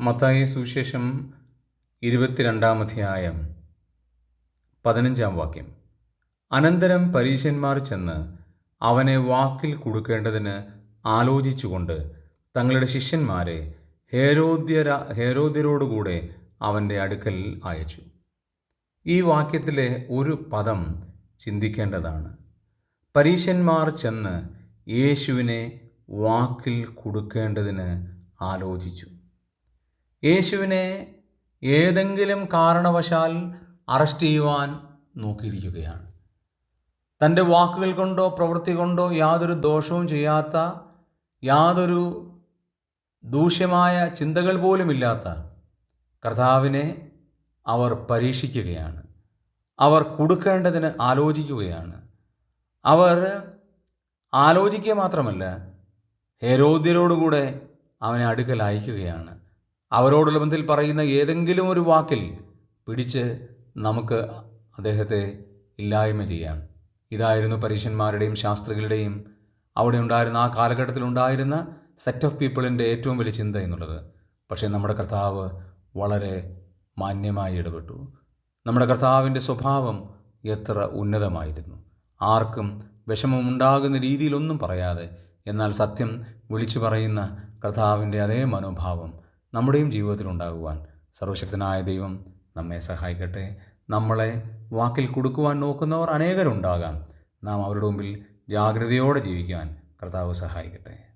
മത്തായി സുവിശേഷം ഇരുപത്തിരണ്ടാം അധ്യായം പതിനഞ്ചാം വാക്യം. അനന്തരം പരീശന്മാർ ചെന്ന് അവനെ വാക്കിൽ കൊടുക്കേണ്ടതിന് ആലോചിച്ചുകൊണ്ട് തങ്ങളുടെ ശിഷ്യന്മാരെ ഹേരോദ്യര ഹേരോദ്യരോടുകൂടെ അവന്റെ അടുക്കൽ അയച്ചു. ഈ വാക്യത്തിലെ ഒരു പദം ചിന്തിക്കേണ്ടതാണ്. പരീശന്മാർ ചെന്ന് യേശുവിനെ വാക്കിൽ കൊടുക്കേണ്ടതിന് ആലോചിച്ചു. യേശുവിനെ ഏതെങ്കിലും കാരണവശാൽ അറസ്റ്റ് ചെയ്യുവാൻ നോക്കിയിരിക്കുകയാണ്. തന്റെ വാക്കുകൾ കൊണ്ടോ പ്രവൃത്തി കൊണ്ടോ യാതൊരു ദോഷവും ചെയ്യാത്ത യാതൊരു ദൂഷ്യമായ ചിന്തകൾ പോലുമില്ലാത്ത കർത്താവിനെ അവർ പരീക്ഷിക്കുകയാണ്. അവർ കൊടുക്കേണ്ടതിന് ആലോചിക്കുകയാണ്. അവർ ആലോചിക്കുക മാത്രമല്ല ഹേരോദ്യരോടുകൂടെ അവനെ അടുക്കൽ അയക്കുകയാണ്. അവരോടുള്ള ബന്ധത്തിൽ പറയുന്ന ഏതെങ്കിലും ഒരു വാക്കിൽ പിടിച്ച് നമുക്ക് അദ്ദേഹത്തെ ഇല്ലായ്മ ചെയ്യാം. ഇതായിരുന്നു പരീക്ഷന്മാരുടെയും ശാസ്ത്രികളുടെയും അവിടെ ഉണ്ടായിരുന്ന ആ കാലഘട്ടത്തിൽ ഉണ്ടായിരുന്ന സെറ്റ് ഓഫ് പീപ്പിളിന്റെ ഏറ്റവും വലിയ ചിന്ത എന്നുള്ളത്. പക്ഷേ നമ്മുടെ കർത്താവ് വളരെ മാന്യമായി ഇടപെട്ടു. നമ്മുടെ കർത്താവിന്റെ സ്വഭാവം എത്ര ഉന്നതമായിരുന്നു. ആർക്കും വിഷമമുണ്ടാകുന്ന രീതിയിലൊന്നും പറയാതെ എന്നാൽ സത്യം വിളിച്ചു പറയുന്ന കർത്താവിന്റെ അതേ മനോഭാവം നമ്മുടെയും ജീവിതത്തിൽ ഉണ്ടാകുവാൻ സർവശക്തനായ ദൈവം നമ്മെ സഹായിക്കട്ടെ. നമ്മളെ വാക്കിൽ കൊടുക്കുവാൻ നോക്കുന്നവർ അനേകരുണ്ടാകാം. നാം അവരുടെ മുമ്പിൽ ജാഗ്രതയോടെ ജീവിക്കാൻ കർത്താവ് സഹായിക്കട്ടെ.